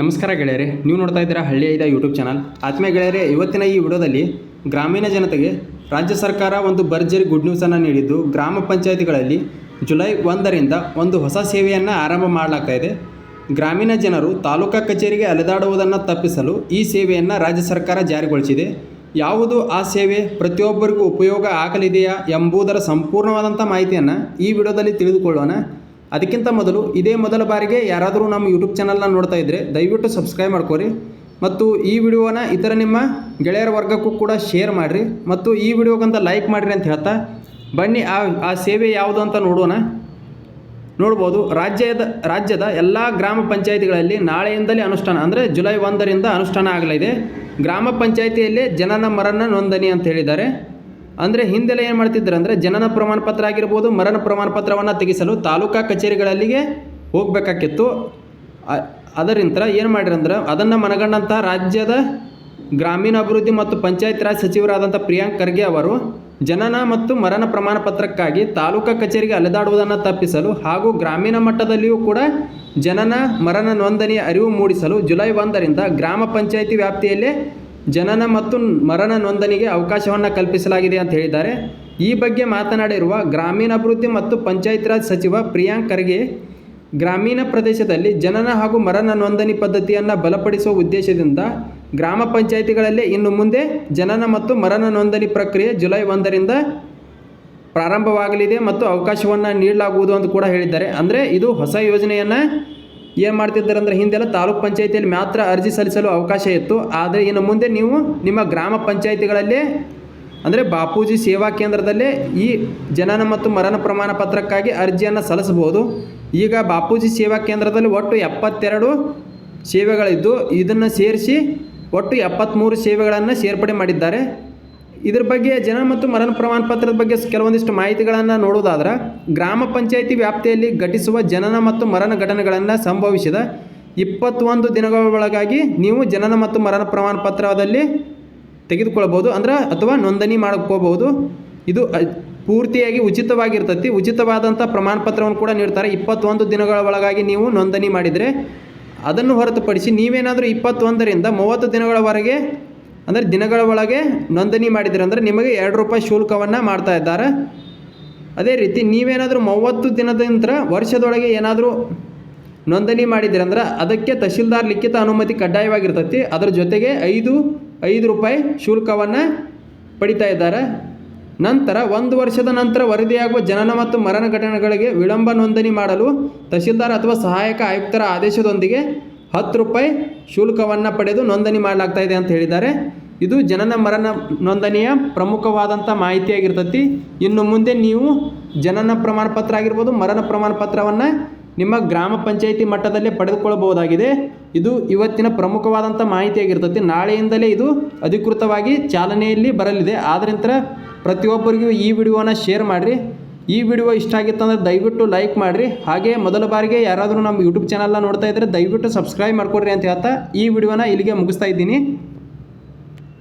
ನಮಸ್ಕಾರ ಗೆಳೆಯರೆ, ನೀವು ನೋಡ್ತಾ ಇದ್ದೀರಾ ಹಳ್ಳಿ ಐದ ಯೂಟ್ಯೂಬ್ ಚಾನಲ್ ಆತ್ಮೀಯ ಗೆಳೆಯರೆ, ಇವತ್ತಿನ ಈ ವಿಡಿಯೋದಲ್ಲಿ ಗ್ರಾಮೀಣ ಜನತೆಗೆ ರಾಜ್ಯ ಸರ್ಕಾರ ಒಂದು ಭರ್ಜರಿ ಗುಡ್ ನ್ಯೂಸನ್ನು ನೀಡಿದ್ದು, ಗ್ರಾಮ ಪಂಚಾಯತಿಗಳಲ್ಲಿ ಜುಲೈ ಒಂದರಿಂದ ಒಂದು ಹೊಸ ಸೇವೆಯನ್ನು ಆರಂಭ ಮಾಡಲಾಗ್ತಾ ಇದೆ. ಗ್ರಾಮೀಣ ಜನರು ತಾಲೂಕಾ ಕಚೇರಿಗೆ ಅಲೆದಾಡುವುದನ್ನು ತಪ್ಪಿಸಲು ಈ ಸೇವೆಯನ್ನು ರಾಜ್ಯ ಸರ್ಕಾರ ಜಾರಿಗೊಳಿಸಿದೆ. ಯಾವುದು ಆ ಸೇವೆ, ಪ್ರತಿಯೊಬ್ಬರಿಗೂ ಉಪಯೋಗ ಆಗಲಿದೆಯಾ ಎಂಬುದರ ಸಂಪೂರ್ಣವಾದಂಥ ಮಾಹಿತಿಯನ್ನು ಈ ವಿಡಿಯೋದಲ್ಲಿ ತಿಳಿದುಕೊಳ್ಳೋಣ. ಅದಕ್ಕಿಂತ ಮೊದಲು ಇದೇ ಮೊದಲ ಬಾರಿಗೆ ಯಾರಾದರೂ ನಮ್ಮ ಯೂಟ್ಯೂಬ್ ಚಾನಲ್ನ ನೋಡ್ತಾ ಇದ್ದರೆ ದಯವಿಟ್ಟು ಸಬ್ಸ್ಕ್ರೈಬ್ ಮಾಡ್ಕೋರಿ. ಮತ್ತು ಈ ವಿಡಿಯೋನ ಇತರ ನಿಮ್ಮ ಗೆಳೆಯರ ವರ್ಗಕ್ಕೂ ಕೂಡ ಶೇರ್ ಮಾಡಿರಿ. ಮತ್ತು ಈ ವಿಡಿಯೋಗಂತ ಲೈಕ್ ಮಾಡಿರಿ ಅಂತ ಹೇಳ್ತಾ ಬನ್ನಿ, ಆ ಆ ಸೇವೆ ಯಾವುದು ಅಂತ ನೋಡೋಣ. ನೋಡ್ಬೋದು, ರಾಜ್ಯದ ರಾಜ್ಯದ ಎಲ್ಲ ಗ್ರಾಮ ಪಂಚಾಯಿತಿಗಳಲ್ಲಿ ನಾಳೆಯಿಂದಲೇ ಅನುಷ್ಠಾನ, ಅಂದರೆ ಜುಲೈ ಒಂದರಿಂದ ಅನುಷ್ಠಾನ ಆಗಲಿದೆ. ಗ್ರಾಮ ಪಂಚಾಯಿತಿಯಲ್ಲಿ ಜನನ ಮರಣ ನೋಂದಣಿ ಅಂತ ಹೇಳಿದ್ದಾರೆ. ಅಂದರೆ ಹಿಂದೆಲ್ಲ ಏನು ಮಾಡ್ತಿದ್ರು ಅಂದರೆ ಜನನ ಪ್ರಮಾಣ ಪತ್ರ ಆಗಿರ್ಬೋದು, ಮರಣ ಪ್ರಮಾಣ ಪತ್ರವನ್ನು ತೆಗೆಸಲು ತಾಲೂಕಾ ಕಚೇರಿಗಳಲ್ಲಿಗೆ ಹೋಗಬೇಕಾಗಿತ್ತು. ಅದರಿಂದ ಏನು ಮಾಡಿರಂದ್ರೆ ಅದನ್ನು ಮನಗಂಡಂಥ ರಾಜ್ಯದ ಗ್ರಾಮೀಣಾಭಿವೃದ್ಧಿ ಮತ್ತು ಪಂಚಾಯತ್ ರಾಜ್ ಸಚಿವರಾದಂಥ ಪ್ರಿಯಾಂಕ್ ಖರ್ಗೆ ಅವರು ಜನನ ಮತ್ತು ಮರಣ ಪ್ರಮಾಣ ಪತ್ರಕ್ಕಾಗಿ ತಾಲೂಕಾ ಕಚೇರಿಗೆ ಅಲೆದಾಡುವುದನ್ನು ತಪ್ಪಿಸಲು ಹಾಗೂ ಗ್ರಾಮೀಣ ಮಟ್ಟದಲ್ಲಿಯೂ ಕೂಡ ಜನನ, ಮರಣ ನೋಂದಣಿಯ ಅರಿವು ಮೂಡಿಸಲು ಜುಲೈ ಒಂದರಿಂದ ಗ್ರಾಮ ಪಂಚಾಯಿತಿ ವ್ಯಾಪ್ತಿಯಲ್ಲೇ ಜನನ ಮತ್ತು ಮರಣ ನೋಂದಣಿಗೆ ಅವಕಾಶವನ್ನು ಕಲ್ಪಿಸಲಾಗಿದೆ ಅಂತ ಹೇಳಿದ್ದಾರೆ. ಈ ಬಗ್ಗೆ ಮಾತನಾಡಿರುವ ಗ್ರಾಮೀಣಾಭಿವೃದ್ಧಿ ಮತ್ತು ಪಂಚಾಯತ್ ರಾಜ್ ಸಚಿವ ಪ್ರಿಯಾಂಕ್ ಖರ್ಗೆ, ಗ್ರಾಮೀಣ ಪ್ರದೇಶದಲ್ಲಿ ಜನನ ಹಾಗೂ ಮರಣ ನೋಂದಣಿ ಪದ್ಧತಿಯನ್ನು ಬಲಪಡಿಸುವ ಉದ್ದೇಶದಿಂದ ಗ್ರಾಮ ಪಂಚಾಯಿತಿಗಳಲ್ಲಿ ಇನ್ನು ಮುಂದೆ ಜನನ ಮತ್ತು ಮರಣ ನೋಂದಣಿ ಪ್ರಕ್ರಿಯೆ ಜುಲೈ ಒಂದರಿಂದ ಪ್ರಾರಂಭವಾಗಲಿದೆ ಮತ್ತು ಅವಕಾಶವನ್ನು ನೀಡಲಾಗುವುದು ಅಂತ ಕೂಡ ಹೇಳಿದ್ದಾರೆ. ಅಂದರೆ ಇದು ಹೊಸ ಯೋಜನೆಯನ್ನು ಏನು ಮಾಡ್ತಿದ್ದಾರೆ ಅಂದರೆ ಹಿಂದೆಲ್ಲ ತಾಲೂಕು ಪಂಚಾಯಿತಿಯಲ್ಲಿ ಮಾತ್ರ ಅರ್ಜಿ ಸಲ್ಲಿಸಲು ಅವಕಾಶ ಇತ್ತು. ಆದರೆ ಇನ್ನು ಮುಂದೆ ನೀವು ನಿಮ್ಮ ಗ್ರಾಮ ಪಂಚಾಯಿತಿಗಳಲ್ಲಿ, ಅಂದರೆ ಬಾಪೂಜಿ ಸೇವಾ ಕೇಂದ್ರದಲ್ಲೇ ಈ ಜನನ ಮತ್ತು ಮರಣ ಪ್ರಮಾಣ ಪತ್ರಕ್ಕಾಗಿ ಅರ್ಜಿಯನ್ನು ಸಲ್ಲಿಸಬಹುದು. ಈಗ ಬಾಪೂಜಿ ಸೇವಾ ಕೇಂದ್ರದಲ್ಲಿ ಒಟ್ಟು ಎಪ್ಪತ್ತೆರಡು ಸೇವೆಗಳಿದ್ದು, ಇದನ್ನು ಸೇರಿಸಿ ಒಟ್ಟು ಎಪ್ಪತ್ತ್ಮೂರು ಸೇವೆಗಳನ್ನು ಸೇರ್ಪಡೆ ಮಾಡಿದ್ದಾರೆ. ಇದ್ರ ಬಗ್ಗೆ ಜನ ಮತ್ತು ಮರಣ ಪ್ರಮಾಣ ಪತ್ರದ ಬಗ್ಗೆ ಕೆಲವೊಂದಿಷ್ಟು ಮಾಹಿತಿಗಳನ್ನು ನೋಡೋದಾದ್ರೆ ಗ್ರಾಮ ಪಂಚಾಯಿತಿ ವ್ಯಾಪ್ತಿಯಲ್ಲಿ ಘಟಿಸುವ ಜನನ ಮತ್ತು ಮರಣ ಘಟನೆಗಳನ್ನು ಸಂಭವಿಸಿದ ಇಪ್ಪತ್ತೊಂದು ದಿನಗಳ ಒಳಗಾಗಿ ನೀವು ಜನನ ಮತ್ತು ಮರಣ ಪ್ರಮಾಣ ಪತ್ರದಲ್ಲಿ ತೆಗೆದುಕೊಳ್ಬೋದು ಅಂದ್ರೆ ಅಥವಾ ನೋಂದಣಿ ಮಾಡ್ಕೋಬಹುದು. ಇದು ಪೂರ್ತಿಯಾಗಿ ಉಚಿತವಾಗಿರ್ತತಿ. ಉಚಿತವಾದಂಥ ಪ್ರಮಾಣ ಪತ್ರವನ್ನು ಕೂಡ ನೀಡ್ತಾರೆ. ಇಪ್ಪತ್ತೊಂದು ದಿನಗಳ ಒಳಗಾಗಿ ನೀವು ನೋಂದಣಿ ಮಾಡಿದರೆ ಅದನ್ನು ಹೊರತುಪಡಿಸಿ ನೀವೇನಾದರೂ ಇಪ್ಪತ್ತೊಂದರಿಂದ ಮೂವತ್ತು ದಿನಗಳವರೆಗೆ ಅಂದರೆ ದಿನಗಳ ಒಳಗೆ ನೋಂದಣಿ ಮಾಡಿದರೆ ಅಂದರೆ ನಿಮಗೆ ಎರಡು ರೂಪಾಯಿ ಶುಲ್ಕವನ್ನು ಮಾಡ್ತಾ ಇದ್ದಾರೆ. ಅದೇ ರೀತಿ ನೀವೇನಾದರೂ ಮೂವತ್ತು ದಿನದಿಂದ ವರ್ಷದೊಳಗೆ ಏನಾದರೂ ನೋಂದಣಿ ಮಾಡಿದ್ದೀರಂದ್ರೆ ಅದಕ್ಕೆ ತಹಶೀಲ್ದಾರ್ ಲಿಖಿತ ಅನುಮತಿ ಕಡ್ಡಾಯವಾಗಿರ್ತೈತಿ. ಅದರ ಜೊತೆಗೆ ಐದು ಐದು ರೂಪಾಯಿ ಶುಲ್ಕವನ್ನು ಪಡಿತಾ ಇದ್ದಾರೆ. ನಂತರ ಒಂದು ವರ್ಷದ ನಂತರ ವರದಿಯಾಗುವ ಜನನ ಮತ್ತು ಮರಣ ಘಟನೆಗಳಿಗೆ ವಿಳಂಬ ನೋಂದಣಿ ಮಾಡಲು ತಹಶೀಲ್ದಾರ್ ಅಥವಾ ಸಹಾಯಕ ಆಯುಕ್ತರ ಆದೇಶದೊಂದಿಗೆ ಹತ್ತು ರೂಪಾಯಿ ಶುಲ್ಕವನ್ನು ಪಡೆದು ನೋಂದಣಿ ಮಾಡಲಾಗ್ತಾ ಇದೆ ಅಂತ ಹೇಳಿದ್ದಾರೆ. ಇದು ಜನನ ಮರಣ ನೋಂದಣಿಯ ಪ್ರಮುಖವಾದಂಥ ಮಾಹಿತಿಯಾಗಿರ್ತೈತಿ. ಇನ್ನು ಮುಂದೆ ನೀವು ಜನನ ಪ್ರಮಾಣ ಪತ್ರ ಆಗಿರ್ಬೋದು ಮರಣ ಪ್ರಮಾಣ ಪತ್ರವನ್ನು ನಿಮ್ಮ ಗ್ರಾಮ ಪಂಚಾಯಿತಿ ಮಟ್ಟದಲ್ಲೇ ಪಡೆದುಕೊಳ್ಳಬಹುದಾಗಿದೆ. ಇದು ಇವತ್ತಿನ ಪ್ರಮುಖವಾದಂಥ ಮಾಹಿತಿಯಾಗಿರ್ತೈತಿ. ನಾಳೆಯಿಂದಲೇ ಇದು ಅಧಿಕೃತವಾಗಿ ಚಾಲನೆಯಲ್ಲಿ ಬರಲಿದೆ. ಆದ್ದರಿಂದ ಪ್ರತಿಯೊಬ್ಬರಿಗೂ ಈ ವಿಡಿಯೋನ ಶೇರ್ ಮಾಡಿರಿ. ಈ ವಿಡಿಯೋ ಇಷ್ಟ ಆಗಿತ್ತಂದ್ರೆ ದಯವಿಟ್ಟು ಲೈಕ್ ಮಾಡಿರಿ. ಹಾಗೆ ಮೊದಲ ಬಾರಿಗೆ ಯಾರಾದರೂ ನಮ್ಮ ಯೂಟ್ಯೂಬ್ ಚಾನಲ್ನ ನೋಡ್ತಾ ಇದ್ದರೆ ದಯವಿಟ್ಟು ಸಬ್ಸ್ಕ್ರೈಬ್ ಮಾಡ್ಕೊಡ್ರಿ ಅಂತ ಹೇಳ್ತಾ ಈ ವಿಡಿಯೋನ ಇಲ್ಲಿಗೆ ಮುಗಿಸ್ತಾ ಇದ್ದೀನಿ.